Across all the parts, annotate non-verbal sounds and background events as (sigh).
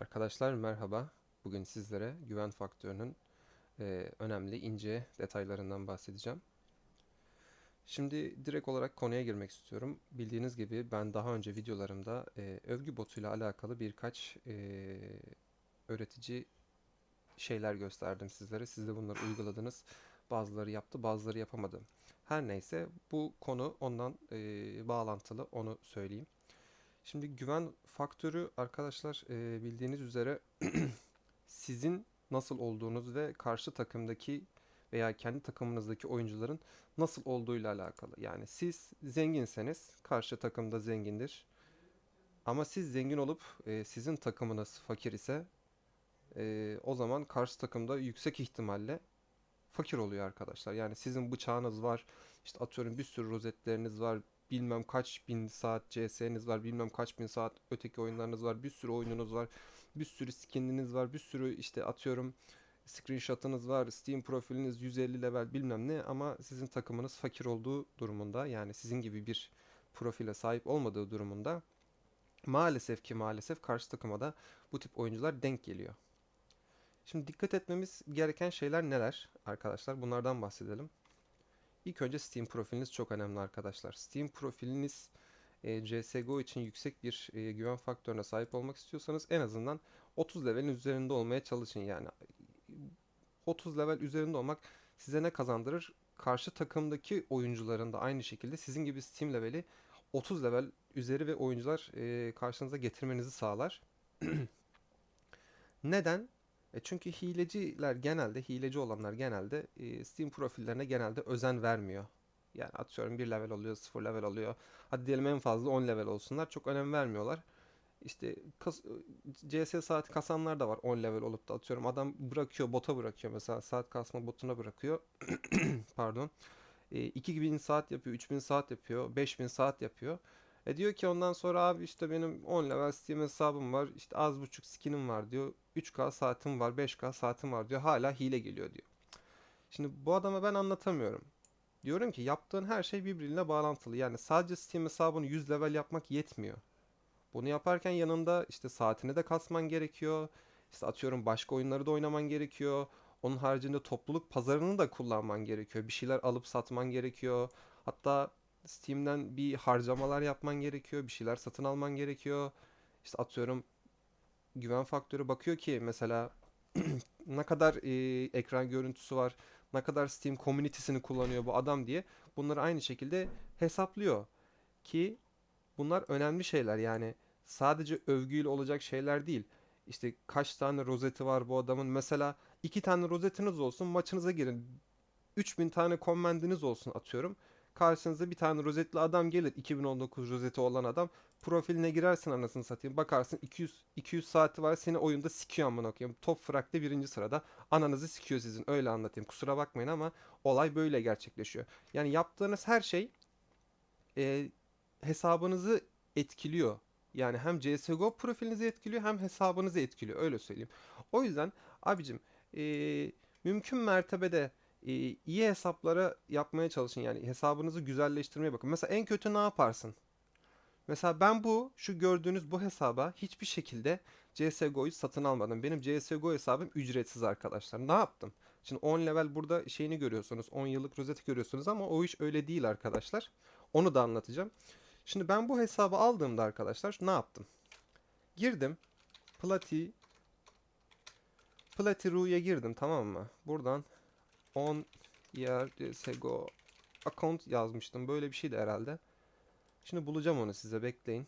Arkadaşlar merhaba. Bugün sizlere güven faktörünün e, önemli ince detaylarından bahsedeceğim. Şimdi direkt olarak konuya girmek istiyorum. Bildiğiniz gibi ben daha önce videolarımda e, övgü botuyla alakalı birkaç e, öğretici şeyler gösterdim sizlere. Siz de bunları uyguladınız. Bazıları yaptı, bazıları yapamadı. Her neyse bu konu ondan e, bağlantılı onu söyleyeyim. Şimdi güven faktörü arkadaşlar e, bildiğiniz üzere (clears throat) sizin nasıl olduğunuz ve karşı takımdaki veya kendi takımınızdaki oyuncuların nasıl olduğuyla alakalı. Yani siz zenginseniz karşı takımda zengindir. Ama siz zengin olup e, sizin takımınız fakir ise e, o zaman karşı takımda yüksek ihtimalle fakir oluyor arkadaşlar. Yani sizin bıçağınız var, işte atıyorum bir sürü rozetleriniz var, bilmem kaç bin saat CS'niz var, bilmem kaç bin saat öteki oyunlarınız var, bir sürü oyununuz var, bir sürü skininiz var, bir sürü işte atıyorum screenshot'ınız var, Steam profiliniz 150 level bilmem ne ama sizin takımınız fakir olduğu durumunda yani sizin gibi bir profile sahip olmadığı durumunda maalesef ki maalesef karşı takıma da bu tip oyuncular denk geliyor. Şimdi dikkat etmemiz gereken şeyler neler arkadaşlar? Bunlardan bahsedelim. İlk önce Steam profiliniz çok önemli arkadaşlar. Steam profiliniz e, CSGO için yüksek bir e, güven faktörüne sahip olmak istiyorsanız en azından 30 levelin üzerinde olmaya çalışın yani. 30 level üzerinde olmak size ne kazandırır? Karşı takımdaki oyuncuların da aynı şekilde sizin gibi Steam leveli 30 level üzeri ve oyuncular e, karşınıza getirmenizi sağlar. (clears throat) Neden? E çünkü hileciler genelde, hileci olanlar genelde e, Steam profillerine genelde özen vermiyor. Yani atıyorum 1 level oluyor, 0 level oluyor. Hadi diyelim en fazla 10 level olsunlar. Çok önem vermiyorlar. İşte kas, CS saat kasanlar da var 10 level olup da atıyorum adam bırakıyor bota bırakıyor mesela saat kasma botuna bırakıyor. (clears throat) Pardon. E, 2000 saat yapıyor, 3000 saat yapıyor, 5000 saat yapıyor. E diyor ki ondan sonra abi işte benim 10 level Steam hesabım var. işte az buçuk skinim var diyor. 3K saatim var, 5K saatim var diyor. Hala hile geliyor diyor. Şimdi bu adama ben anlatamıyorum. Diyorum ki yaptığın her şey birbirine bağlantılı. Yani sadece Steam hesabını 100 level yapmak yetmiyor. Bunu yaparken yanında işte saatini de kasman gerekiyor. İşte atıyorum başka oyunları da oynaman gerekiyor. Onun haricinde topluluk pazarını da kullanman gerekiyor. Bir şeyler alıp satman gerekiyor. Hatta Steam'den bir harcamalar yapman gerekiyor. Bir şeyler satın alman gerekiyor. İşte atıyorum güven faktörü bakıyor ki mesela (clears throat) ne kadar e, ekran görüntüsü var, ne kadar Steam community'sini kullanıyor bu adam diye bunları aynı şekilde hesaplıyor. Ki bunlar önemli şeyler yani sadece övgüyle olacak şeyler değil. İşte kaç tane rozeti var bu adamın. Mesela iki tane rozetiniz olsun maçınıza girin. 3000 tane command'iniz olsun atıyorum. Karşınıza bir tane rozetli adam gelir. 2019 rozeti olan adam. Profiline girersin anasını satayım. Bakarsın 200 200 saati var. Seni oyunda sikiyor amına koyayım. Top frag'de birinci sırada. Ananızı sikiyor sizin. Öyle anlatayım. Kusura bakmayın ama olay böyle gerçekleşiyor. Yani yaptığınız her şey e, hesabınızı etkiliyor. Yani hem CSGO profilinizi etkiliyor hem hesabınızı etkiliyor. Öyle söyleyeyim. O yüzden abicim e, mümkün mertebede iyi hesaplara yapmaya çalışın. Yani hesabınızı güzelleştirmeye bakın. Mesela en kötü ne yaparsın? Mesela ben bu şu gördüğünüz bu hesaba hiçbir şekilde CSGO'yu satın almadım. Benim CSGO hesabım ücretsiz arkadaşlar. Ne yaptım? Şimdi 10 level burada şeyini görüyorsunuz. 10 yıllık rozeti görüyorsunuz ama o iş öyle değil arkadaşlar. Onu da anlatacağım. Şimdi ben bu hesabı aldığımda arkadaşlar ne yaptım? Girdim. Plati Platiru'ya girdim tamam mı? Buradan 10 yer CSGO account yazmıştım. Böyle bir şeydi herhalde. Şimdi bulacağım onu size bekleyin.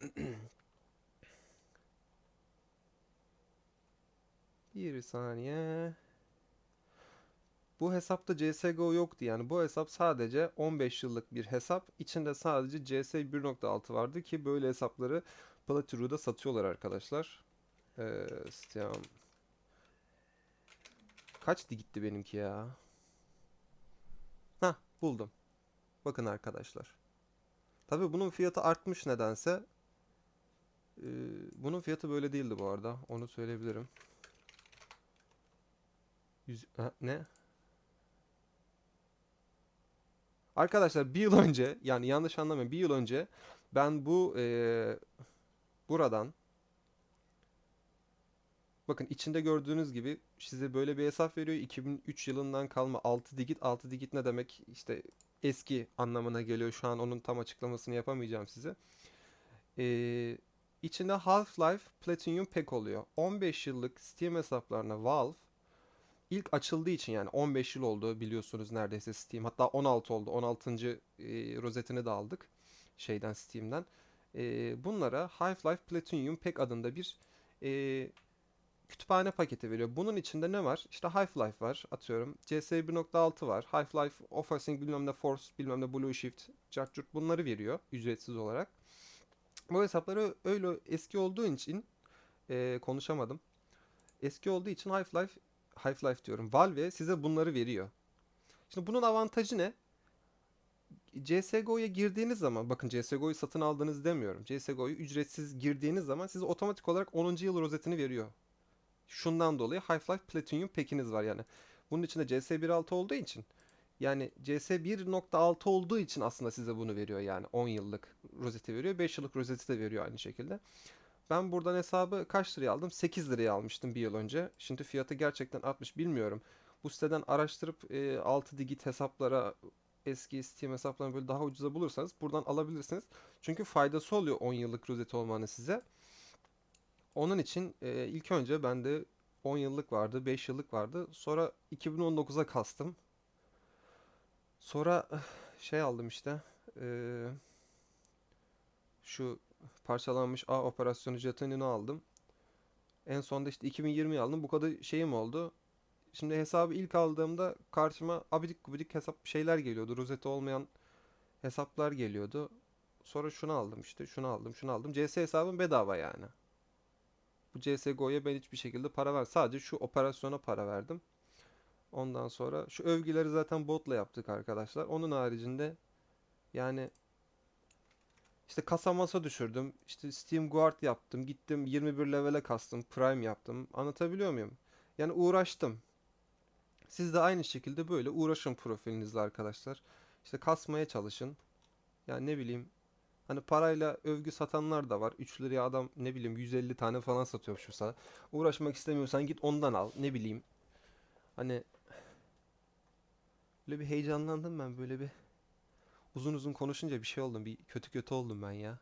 (clears throat) Bir saniye. Bu hesapta CSGO yoktu yani. Bu hesap sadece 15 yıllık bir hesap. İçinde sadece CS 1.6 vardı ki böyle hesapları Platiru'da satıyorlar arkadaşlar. Ee, Steam. Kaçtı gitti benimki ya? Hah buldum. Bakın arkadaşlar. Tabii bunun fiyatı artmış nedense. Ee, bunun fiyatı böyle değildi bu arada. Onu söyleyebilirim. Yüz... Ha, ne? Arkadaşlar bir yıl önce yani yanlış anlamayın bir yıl önce ben bu e, buradan bakın içinde gördüğünüz gibi size böyle bir hesap veriyor. 2003 yılından kalma 6 digit. 6 digit ne demek? İşte eski anlamına geliyor. Şu an onun tam açıklamasını yapamayacağım size. Ee, içinde Half-Life Platinum Pack oluyor. 15 yıllık Steam hesaplarına Valve ilk açıldığı için yani 15 yıl oldu biliyorsunuz neredeyse Steam. Hatta 16 oldu. 16. e, rozetini de aldık şeyden Steam'den. E, bunlara Half-Life Platinum Pack adında bir e, kütüphane paketi veriyor. Bunun içinde ne var? İşte Half-Life var atıyorum. CS 1.6 var. Half-Life, Offensive bilmem ne Force, bilmem ne Blue Shift, Jarjurt bunları veriyor ücretsiz olarak. Bu hesapları öyle eski olduğu için e, konuşamadım. Eski olduğu için Half-Life Half-Life diyorum. Valve size bunları veriyor. Şimdi bunun avantajı ne? CSGO'ya girdiğiniz zaman, bakın CSGO'yu satın aldınız demiyorum. CSGO'yu ücretsiz girdiğiniz zaman size otomatik olarak 10. yıl rozetini veriyor. Şundan dolayı Half-Life Platinum Pack'iniz var yani. Bunun içinde CS 1.6 olduğu için yani CS 1.6 olduğu için aslında size bunu veriyor yani 10 yıllık rozeti veriyor. 5 yıllık rozeti de veriyor aynı şekilde. Ben buradan hesabı kaç liraya aldım? 8 liraya almıştım bir yıl önce. Şimdi fiyatı gerçekten artmış bilmiyorum. Bu siteden araştırıp e, 6 digit hesaplara eski Steam hesaplarını böyle daha ucuza bulursanız buradan alabilirsiniz. Çünkü faydası oluyor 10 yıllık rozeti olmanın size. Onun için e, ilk önce bende 10 yıllık vardı, 5 yıllık vardı. Sonra 2019'a kastım. Sonra şey aldım işte. E, şu parçalanmış A operasyonu jetonunu aldım. En sonunda işte 2020'yi aldım. Bu kadar şeyim oldu. Şimdi hesabı ilk aldığımda karşıma abidik gubidik hesap şeyler geliyordu. Rozeti olmayan hesaplar geliyordu. Sonra şunu aldım işte. Şunu aldım. Şunu aldım. CS hesabım bedava yani. Bu CSGO'ya ben hiçbir şekilde para ver. Sadece şu operasyona para verdim. Ondan sonra şu övgüleri zaten botla yaptık arkadaşlar. Onun haricinde yani işte kasa masa düşürdüm. İşte Steam Guard yaptım. Gittim 21 levele kastım. Prime yaptım. Anlatabiliyor muyum? Yani uğraştım. Siz de aynı şekilde böyle uğraşın profilinizle arkadaşlar. İşte kasmaya çalışın. Yani ne bileyim hani parayla övgü satanlar da var. 3 liraya adam ne bileyim 150 tane falan satıyor şu sıra. Uğraşmak istemiyorsan git ondan al. Ne bileyim. Hani böyle bir heyecanlandım ben böyle bir uzun uzun konuşunca bir şey oldum. Bir kötü kötü oldum ben ya.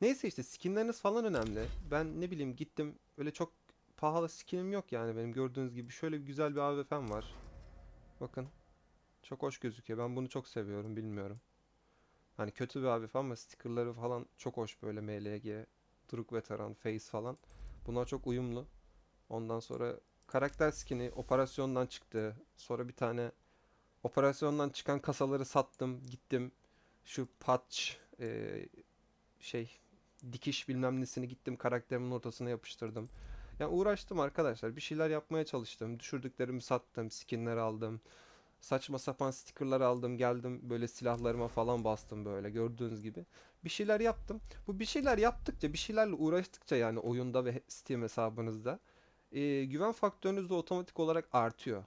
Neyse işte skinleriniz falan önemli. Ben ne bileyim gittim öyle çok pahalı skinim yok yani benim gördüğünüz gibi. Şöyle bir güzel bir AWP'm var. Bakın. Çok hoş gözüküyor. Ben bunu çok seviyorum bilmiyorum. Hani kötü bir AWP ama stickerları falan çok hoş böyle MLG, Druk Veteran, Face falan. Bunlar çok uyumlu. Ondan sonra karakter skini operasyondan çıktı. Sonra bir tane operasyondan çıkan kasaları sattım. Gittim şu patch e, şey dikiş bilmem nesini gittim karakterimin ortasına yapıştırdım. Yani uğraştım arkadaşlar. Bir şeyler yapmaya çalıştım. Düşürdüklerimi sattım. Skinler aldım. Saçma sapan stickerlar aldım. Geldim böyle silahlarıma falan bastım böyle gördüğünüz gibi. Bir şeyler yaptım. Bu bir şeyler yaptıkça, bir şeylerle uğraştıkça yani oyunda ve Steam hesabınızda e, güven faktörünüz de otomatik olarak artıyor.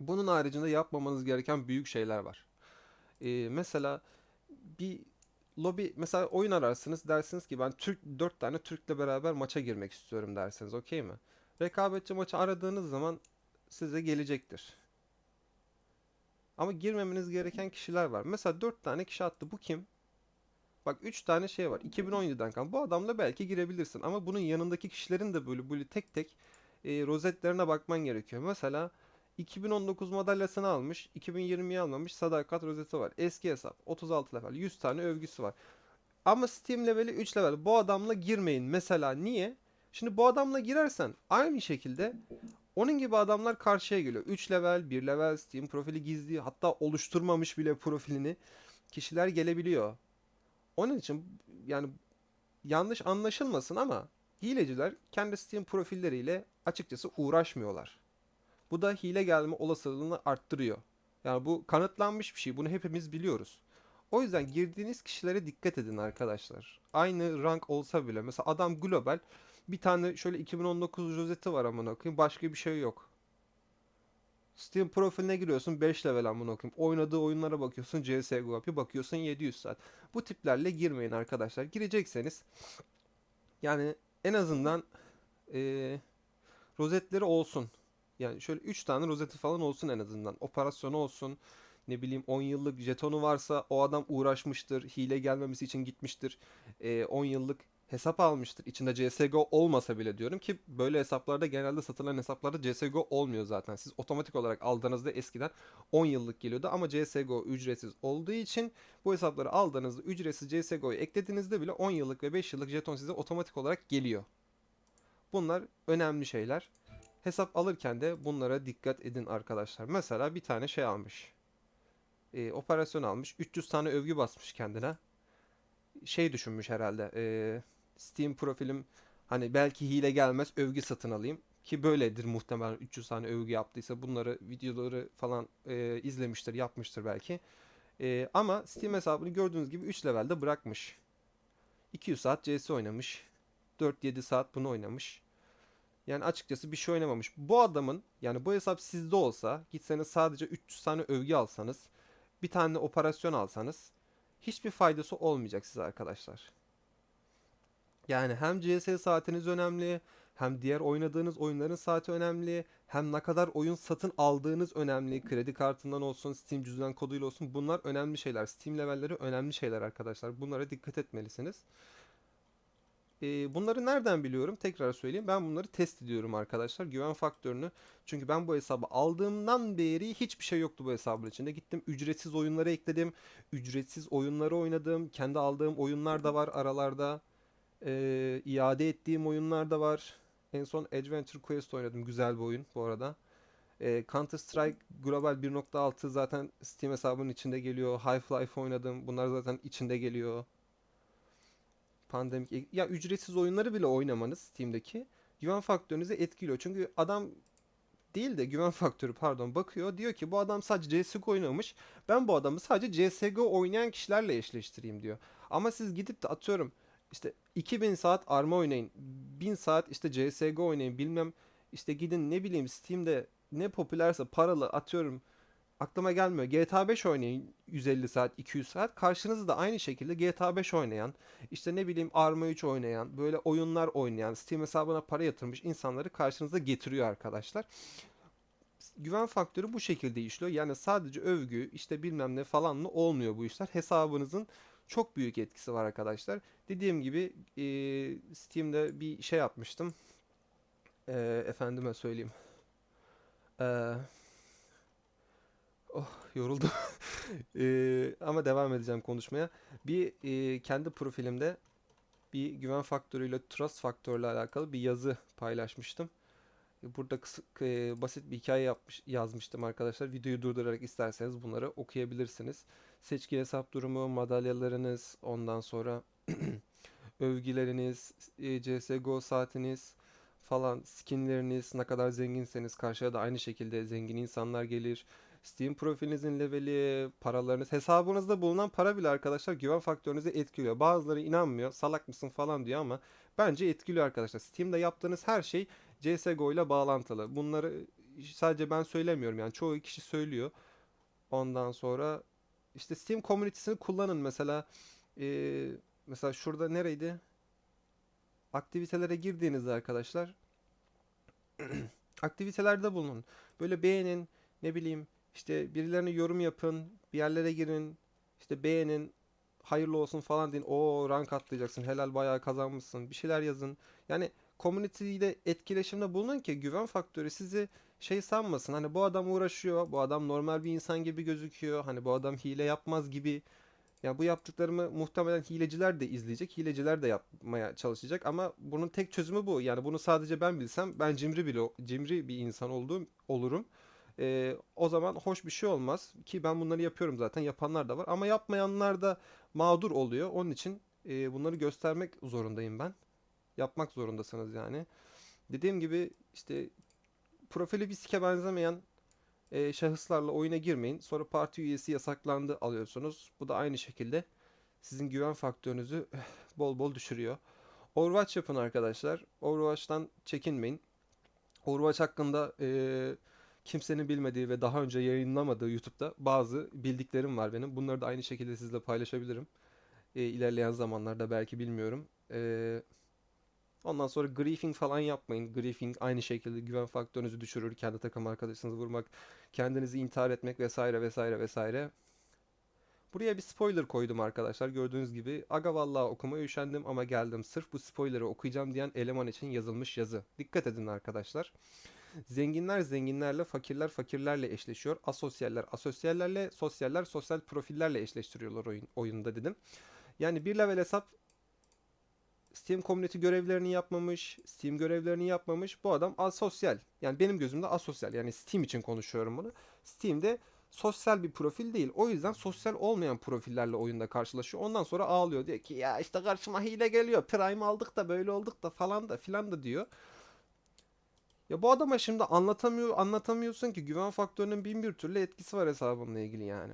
Bunun haricinde yapmamanız gereken büyük şeyler var. E, mesela bir lobi mesela oyun ararsınız dersiniz ki ben Türk 4 tane Türk'le beraber maça girmek istiyorum dersiniz okey mi? Rekabetçi maçı aradığınız zaman size gelecektir. Ama girmemeniz gereken kişiler var. Mesela 4 tane kişi attı. Bu kim? Bak 3 tane şey var. 2017'den kalan. Bu adamla belki girebilirsin. Ama bunun yanındaki kişilerin de böyle böyle tek tek e, rozetlerine bakman gerekiyor. Mesela 2019 madalyasını almış, 2020'yi almamış sadakat rozeti var. Eski hesap 36 level 100 tane övgüsü var. Ama Steam leveli 3 level. Bu adamla girmeyin. Mesela niye? Şimdi bu adamla girersen aynı şekilde onun gibi adamlar karşıya geliyor. 3 level, 1 level Steam profili gizli hatta oluşturmamış bile profilini kişiler gelebiliyor. Onun için yani yanlış anlaşılmasın ama hileciler kendi Steam profilleriyle açıkçası uğraşmıyorlar. Bu da hile gelme olasılığını arttırıyor. Yani bu kanıtlanmış bir şey. Bunu hepimiz biliyoruz. O yüzden girdiğiniz kişilere dikkat edin arkadaşlar. Aynı rank olsa bile. Mesela adam global. Bir tane şöyle 2019 rozeti var amına koyayım. Başka bir şey yok. Steam profiline giriyorsun 5 level amına koyayım. Oynadığı oyunlara bakıyorsun CSGO yapıyor. Bakıyorsun 700 saat. Bu tiplerle girmeyin arkadaşlar. Girecekseniz yani en azından eee rozetleri olsun. Yani şöyle 3 tane rozeti falan olsun en azından. Operasyonu olsun. Ne bileyim 10 yıllık jetonu varsa o adam uğraşmıştır. Hile gelmemesi için gitmiştir. 10 yıllık hesap almıştır. İçinde CSGO olmasa bile diyorum ki böyle hesaplarda genelde satılan hesaplarda CSGO olmuyor zaten. Siz otomatik olarak aldığınızda eskiden 10 yıllık geliyordu ama CSGO ücretsiz olduğu için bu hesapları aldığınızda ücretsiz CSGO'yu eklediğinizde bile 10 yıllık ve 5 yıllık jeton size otomatik olarak geliyor. Bunlar önemli şeyler. Hesap alırken de bunlara dikkat edin arkadaşlar. Mesela bir tane şey almış. Ee, operasyon almış. 300 tane övgü basmış kendine. Şey düşünmüş herhalde. ee, Steam profilim hani belki hile gelmez övgü satın alayım. Ki böyledir muhtemelen 300 tane övgü yaptıysa bunları videoları falan ee, izlemiştir yapmıştır belki. Ee, ama Steam hesabını gördüğünüz gibi 3 levelde bırakmış. 200 saat CS oynamış. 4-7 saat bunu oynamış. Yani açıkçası bir şey oynamamış. Bu adamın yani bu hesap sizde olsa gitseniz sadece 300 tane övgü alsanız bir tane operasyon alsanız hiçbir faydası olmayacak size arkadaşlar. Yani hem CS saatiniz önemli, hem diğer oynadığınız oyunların saati önemli, hem ne kadar oyun satın aldığınız önemli. Kredi kartından olsun, Steam cüzdan koduyla olsun bunlar önemli şeyler. Steam levelleri önemli şeyler arkadaşlar. Bunlara dikkat etmelisiniz. Ee, bunları nereden biliyorum? Tekrar söyleyeyim. Ben bunları test ediyorum arkadaşlar. Güven faktörünü. Çünkü ben bu hesabı aldığımdan beri hiçbir şey yoktu bu hesabın içinde. Gittim ücretsiz oyunları ekledim. Ücretsiz oyunları oynadım. Kendi aldığım oyunlar da var aralarda. Ee, iade ettiğim oyunlar da var. En son Adventure Quest oynadım. Güzel bir oyun bu arada. Ee, Counter Strike Global 1.6 zaten Steam hesabının içinde geliyor. Half-Life oynadım. Bunlar zaten içinde geliyor. Pandemik ya ücretsiz oyunları bile oynamanız Steam'deki güven faktörünüzü etkiliyor. Çünkü adam değil de güven (laughs) faktörü pardon bakıyor diyor ki bu adam sadece CSGO oynamış. Ben bu adamı sadece CSGO oynayan kişilerle eşleştireyim diyor. Ama siz gidip de atıyorum işte 2000 saat arma oynayın. 1000 saat işte CSGO oynayın. Bilmem işte gidin ne bileyim Steam'de ne popülerse paralı atıyorum aklıma gelmiyor. GTA 5 oynayın 150 saat, 200 saat. Karşınızda aynı şekilde GTA 5 oynayan, işte ne bileyim Arma 3 oynayan, böyle oyunlar oynayan, Steam hesabına para yatırmış insanları karşınıza getiriyor arkadaşlar. Güven faktörü bu şekilde işliyor. Yani sadece övgü, işte bilmem ne falanla olmuyor bu işler. Hesabınızın çok büyük etkisi var arkadaşlar. Dediğim gibi eee, Steam'de bir şey yapmıştım. Eee, efendime söyleyeyim. Eee Oh yoruldum. Eee, (laughs) ama devam edeceğim konuşmaya. Bir eee, kendi profilimde bir güven faktörüyle trust faktörüyle alakalı bir yazı paylaşmıştım. E, Burada kısa, eee, basit bir hikaye yapmış, yazmıştım arkadaşlar. Videoyu durdurarak isterseniz bunları okuyabilirsiniz. Seçki hesap durumu, madalyalarınız, ondan sonra (clears throat) övgüleriniz, e, CSGO saatiniz falan, skinleriniz, ne kadar zenginseniz karşıya da aynı şekilde zengin insanlar gelir. Steam profilinizin leveli, paralarınız, hesabınızda bulunan para bile arkadaşlar güven faktörünüzü etkiliyor. Bazıları inanmıyor, salak mısın falan diyor ama bence etkiliyor arkadaşlar. Steam'de yaptığınız her şey CSGO ile bağlantılı. Bunları sadece ben söylemiyorum yani çoğu kişi söylüyor. Ondan sonra işte Steam komünitesini kullanın mesela. Ee, mesela şurada nereydi? Aktivitelere girdiğinizde arkadaşlar (clears throat) aktivitelerde bulunun. Böyle beğenin, ne bileyim işte birilerine yorum yapın, bir yerlere girin, işte beğenin, hayırlı olsun falan deyin. O rank atlayacaksın, helal bayağı kazanmışsın. Bir şeyler yazın. Yani community ile etkileşimde bulunun ki güven faktörü sizi şey sanmasın. Hani bu adam uğraşıyor, bu adam normal bir insan gibi gözüküyor. Hani bu adam hile yapmaz gibi. Ya bu yaptıklarımı muhtemelen hileciler de izleyecek, hileciler de yapmaya çalışacak ama bunun tek çözümü bu. Yani bunu sadece ben bilsem ben cimri bile cimri bir insan olduğum olurum. Ee, o zaman hoş bir şey olmaz ki ben bunları yapıyorum zaten yapanlar da var ama yapmayanlar da mağdur oluyor. Onun için e, bunları göstermek zorundayım ben. Yapmak zorundasınız yani. Dediğim gibi işte profili bir sike benzemeyen e, şahıslarla oyuna girmeyin. Sonra parti üyesi yasaklandı alıyorsunuz. Bu da aynı şekilde sizin güven faktörünüzü (sighs) bol bol düşürüyor. Overwatch yapın arkadaşlar. Overwatch'tan çekinmeyin. Overwatch hakkında e, kimsenin bilmediği ve daha önce yayınlamadığı YouTube'da bazı bildiklerim var benim. Bunları da aynı şekilde sizle paylaşabilirim. E, ilerleyen zamanlarda belki bilmiyorum. E, ondan sonra griefing falan yapmayın. Griefing aynı şekilde güven faktörünüzü düşürür. Kendi takım arkadaşınızı vurmak, kendinizi intihar etmek vesaire vesaire vesaire. Buraya bir spoiler koydum arkadaşlar. Gördüğünüz gibi aga vallahi okumaya üşendim ama geldim. Sırf bu spoiler'ı okuyacağım diyen eleman için yazılmış yazı. Dikkat edin arkadaşlar. Zenginler zenginlerle, fakirler fakirlerle eşleşiyor. Asosyaller asosyallerle, sosyaller sosyal profillerle eşleştiriyorlar oyun, oyunda dedim. Yani bir level hesap Steam Community görevlerini yapmamış, Steam görevlerini yapmamış. Bu adam asosyal. Yani benim gözümde asosyal. Yani Steam için konuşuyorum bunu. Steam'de sosyal bir profil değil. O yüzden sosyal olmayan profillerle oyunda karşılaşıyor. Ondan sonra ağlıyor. Diyor ki ya işte karşıma hile geliyor. Prime aldık da böyle olduk da falan da filan da diyor. Ya bu adama şimdi anlatamıyor, anlatamıyorsun ki güven faktörünün bin bir türlü etkisi var hesabınla ilgili yani.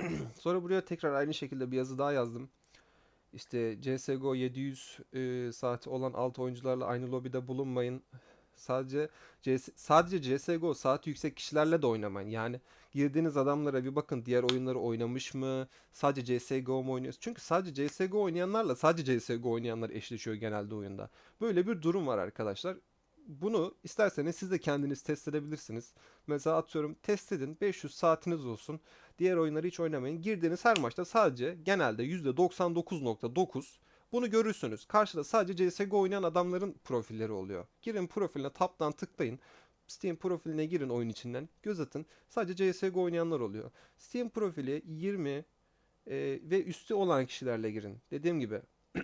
(clears throat) Sonra buraya tekrar aynı şekilde bir yazı daha yazdım. İşte CSGO 700 e, saati olan alt oyuncularla aynı lobide bulunmayın. Sadece CS, sadece CSGO saati yüksek kişilerle de oynamayın. Yani girdiğiniz adamlara bir bakın diğer oyunları oynamış mı? Sadece CSGO mu oynuyoruz? Çünkü sadece CSGO oynayanlarla sadece CSGO oynayanlar eşleşiyor genelde oyunda. Böyle bir durum var arkadaşlar. Bunu isterseniz siz de kendiniz test edebilirsiniz. Mesela atıyorum test edin 500 saatiniz olsun. Diğer oyunları hiç oynamayın. Girdiğiniz her maçta sadece genelde %99.9 bunu görürsünüz. Karşıda sadece CSGO oynayan adamların profilleri oluyor. Girin profiline taptan tıklayın. Steam profiline girin oyun içinden. Göz atın. Sadece CSGO oynayanlar oluyor. Steam profili 20 e, ve üstü olan kişilerle girin. Dediğim gibi (clears throat)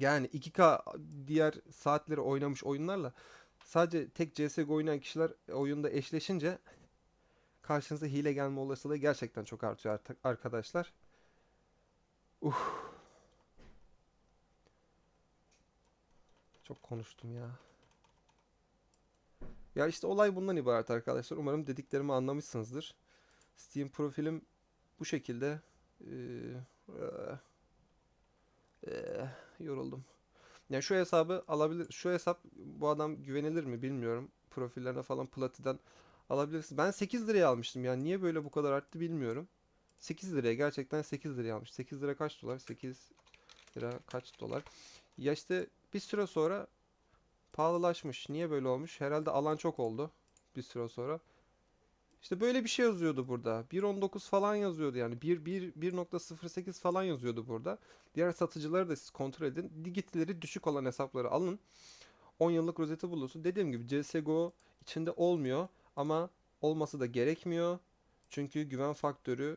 yani 2K diğer saatleri oynamış oyunlarla sadece tek CSGO oynayan kişiler oyunda eşleşince karşınıza hile gelme olasılığı gerçekten çok artıyor artık arkadaşlar. Uh. Çok konuştum ya. Ya işte olay bundan ibaret arkadaşlar. Umarım dediklerimi anlamışsınızdır. Steam profilim bu şekilde. Ee, ee, yoruldum. Yani şu hesabı alabilir. Şu hesap bu adam güvenilir mi bilmiyorum. Profillerine falan Platin'den alabilirsin. Ben 8 liraya almıştım. Yani niye böyle bu kadar arttı bilmiyorum. 8 liraya gerçekten 8 liraya almış. 8 lira kaç dolar? 8 lira kaç dolar? Ya işte bir süre sonra pahalılaşmış. Niye böyle olmuş? Herhalde alan çok oldu bir süre sonra. İşte böyle bir şey yazıyordu burada. 1.19 falan yazıyordu yani. 1, 1, 1.08 falan yazıyordu burada. Diğer satıcıları da siz kontrol edin. Digitleri düşük olan hesapları alın. 10 yıllık rozeti bulursun. Dediğim gibi CSGO içinde olmuyor ama olması da gerekmiyor. Çünkü güven faktörü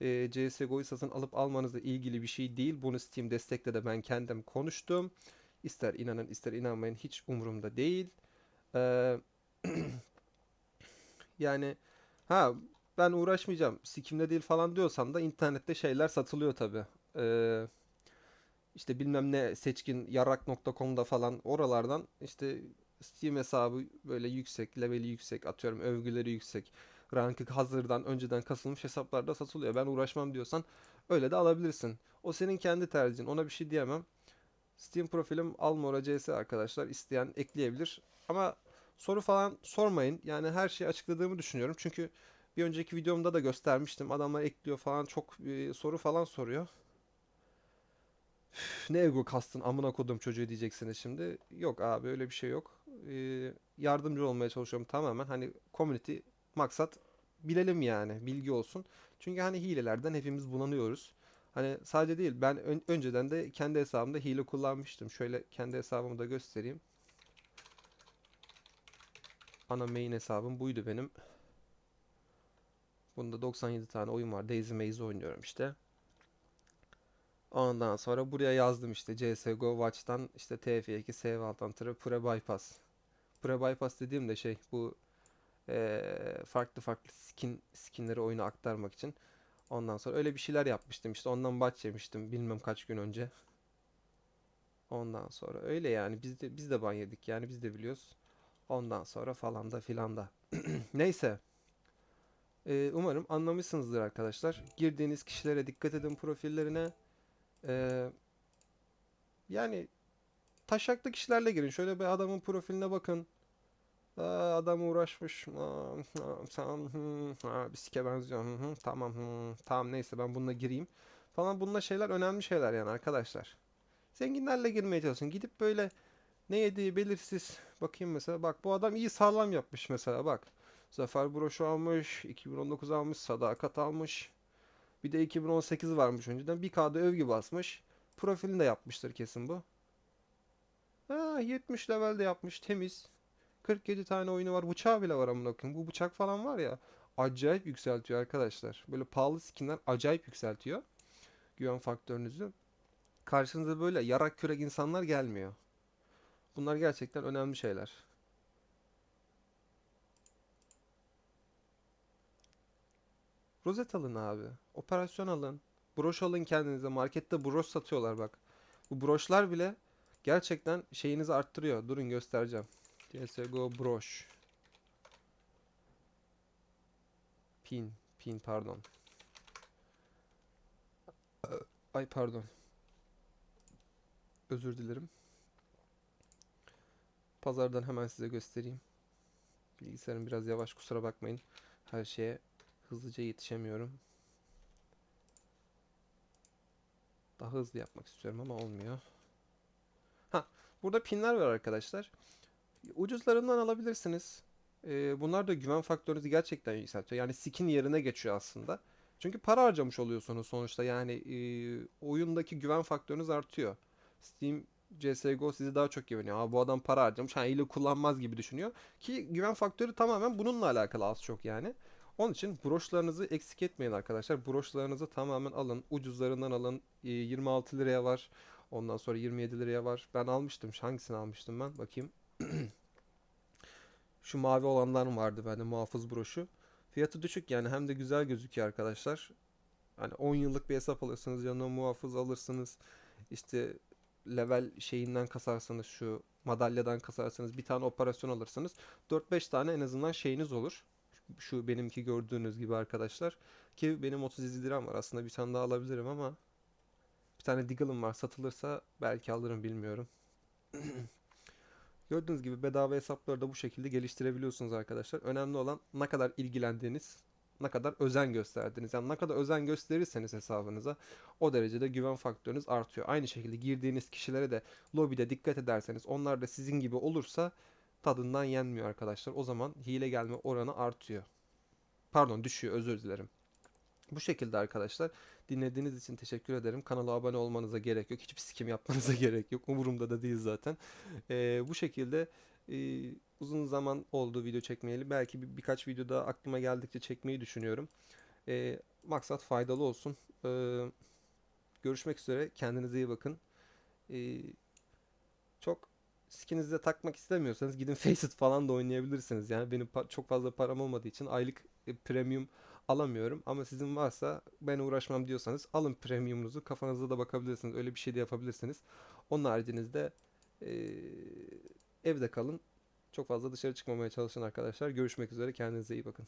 e, CSGO'yu satın alıp almanızla ilgili bir şey değil. Bunu Steam destekte de ben kendim konuştum. İster inanın ister inanmayın hiç umurumda değil. Ee, (clears throat) yani ha ben uğraşmayacağım sikimde değil falan diyorsan da internette şeyler satılıyor tabi. Ee, işte bilmem ne seçkin yarak.com'da falan oralardan işte Steam hesabı böyle yüksek, leveli yüksek, atıyorum övgüleri yüksek, rankı hazırdan önceden kasılmış hesaplarda satılıyor. Ben uğraşmam diyorsan öyle de alabilirsin. O senin kendi tercihin. Ona bir şey diyemem. Steam profilim Almora CS arkadaşlar. isteyen ekleyebilir. Ama soru falan sormayın. Yani her şeyi açıkladığımı düşünüyorum. Çünkü bir önceki videomda da göstermiştim. Adamlar ekliyor falan çok e, soru falan soruyor. Ne ego kastın amına kodum çocuğu diyeceksiniz şimdi. Yok abi öyle bir şey yok. Ee, yardımcı olmaya çalışıyorum tamamen. Hani community maksat bilelim yani bilgi olsun. Çünkü hani hilelerden hepimiz bulanıyoruz. Hani sadece değil ben ön- önceden de kendi hesabımda hile kullanmıştım. Şöyle kendi hesabımı da göstereyim. Ana main hesabım buydu benim. Bunda 97 tane oyun var. Daisy Maze oynuyorum işte. Ondan sonra buraya yazdım işte CSGO Watch'tan işte TF2 Save Altantra Pre Bypass. Pre Bypass dediğim de şey bu eee, farklı farklı skin skinleri oyuna aktarmak için. Ondan sonra öyle bir şeyler yapmıştım işte ondan batch yemiştim bilmem kaç gün önce. Ondan sonra öyle yani biz de biz de ban yedik yani biz de biliyoruz. Ondan sonra falan da filan da. (clears throat) Neyse. Ee, umarım anlamışsınızdır arkadaşlar. Girdiğiniz kişilere dikkat edin profillerine. Ee, yani taşaklı kişilerle girin. Şöyle bir adamın profiline bakın. Aa, adam uğraşmış. Aa, tamam. aa, benziyor. Hı hı, tamam. hı, tamam neyse ben bununla gireyim. Falan bununla şeyler önemli şeyler yani arkadaşlar. Zenginlerle girmeye çalışın. Gidip böyle ne yediği belirsiz. Bakayım mesela. Bak bu adam iyi sağlam yapmış mesela bak. Zafer broşu almış. 2019 almış. Sadakat almış. Bir de 2018 varmış önceden. Bir kağıda övgü basmış. Profilini de yapmıştır kesin bu. Ha 70 levelde yapmış temiz. 47 tane oyunu var. Bıçağı bile var amına koyayım. Bu bıçak falan var ya. Acayip yükseltiyor arkadaşlar. Böyle pahalı skinler acayip yükseltiyor. Güven faktörünüzü. Karşınıza böyle yarak kürek insanlar gelmiyor. Bunlar gerçekten önemli şeyler. Rozet alın abi. Operasyon alın. Broş alın kendinize. Markette broş satıyorlar bak. Bu broşlar bile gerçekten şeyinizi arttırıyor. Durun göstereceğim. CSGO broş. Pin. Pin pardon. Ay pardon. Özür dilerim. Pazardan hemen size göstereyim. Bilgisayarım biraz yavaş kusura bakmayın. Her şeye hızlıca yetişemiyorum. Daha hızlı yapmak istiyorum ama olmuyor. Ha, burada pinler var arkadaşlar. Ucuzlarından alabilirsiniz. Ee, bunlar da güven faktörünüzü gerçekten yükseltiyor. Yani skin yerine geçiyor aslında. Çünkü para harcamış oluyorsunuz sonuçta. Yani e, oyundaki güven faktörünüz artıyor. Steam CSGO sizi daha çok güveniyor. Aa, bu adam para harcamış. Ha, ile kullanmaz gibi düşünüyor. Ki güven faktörü tamamen bununla alakalı az çok yani. Onun için broşlarınızı eksik etmeyin arkadaşlar. Broşlarınızı tamamen alın. Ucuzlarından alın. E, 26 liraya var. Ondan sonra 27 liraya var. Ben almıştım. Hangisini almıştım ben? Bakayım. (clears throat) Şu mavi olanlar vardı bende muhafız broşu. Fiyatı düşük yani hem de güzel gözüküyor arkadaşlar. Hani 10 yıllık bir hesap alırsınız yanına muhafız alırsınız. İşte level şeyinden kasarsanız şu madalyadan kasarsanız bir tane operasyon alırsınız. 4-5 tane en azından şeyiniz olur. Şu benimki gördüğünüz gibi arkadaşlar. Ki benim 37 liram var aslında bir tane daha alabilirim ama bir tane Deagle'ım var satılırsa belki alırım bilmiyorum. (clears throat) Gördüğünüz gibi bedava hesapları da bu şekilde geliştirebiliyorsunuz arkadaşlar. Önemli olan ne kadar ilgilendiğiniz, ne kadar özen gösterdiğiniz. Yani ne kadar özen gösterirseniz hesabınıza o derecede güven faktörünüz artıyor. Aynı şekilde girdiğiniz kişilere de lobide dikkat ederseniz onlar da sizin gibi olursa tadından yenmiyor arkadaşlar. O zaman hile gelme oranı artıyor. Pardon düşüyor özür dilerim. Bu şekilde arkadaşlar dinlediğiniz için teşekkür ederim. Kanala abone olmanıza gerek yok. Hiçbir sikim yapmanıza (laughs) gerek yok. Umurumda da değil zaten. Ee, bu şekilde e, uzun zaman oldu video çekmeyeli. Belki bir, birkaç video daha aklıma geldikçe çekmeyi düşünüyorum. Ee, maksat faydalı olsun. Ee, görüşmek üzere. Kendinize iyi bakın. Ee, çok skininize takmak istemiyorsanız gidin (laughs) Faceit falan da oynayabilirsiniz. Yani benim çok fazla param olmadığı için aylık e, premium alamıyorum. Ama sizin varsa ben uğraşmam diyorsanız alın premiumunuzu. Kafanızda da bakabilirsiniz. Öyle bir şey de yapabilirsiniz. Onun haricinizde e, evde kalın. Çok fazla dışarı çıkmamaya çalışın arkadaşlar. Görüşmek üzere. Kendinize iyi bakın.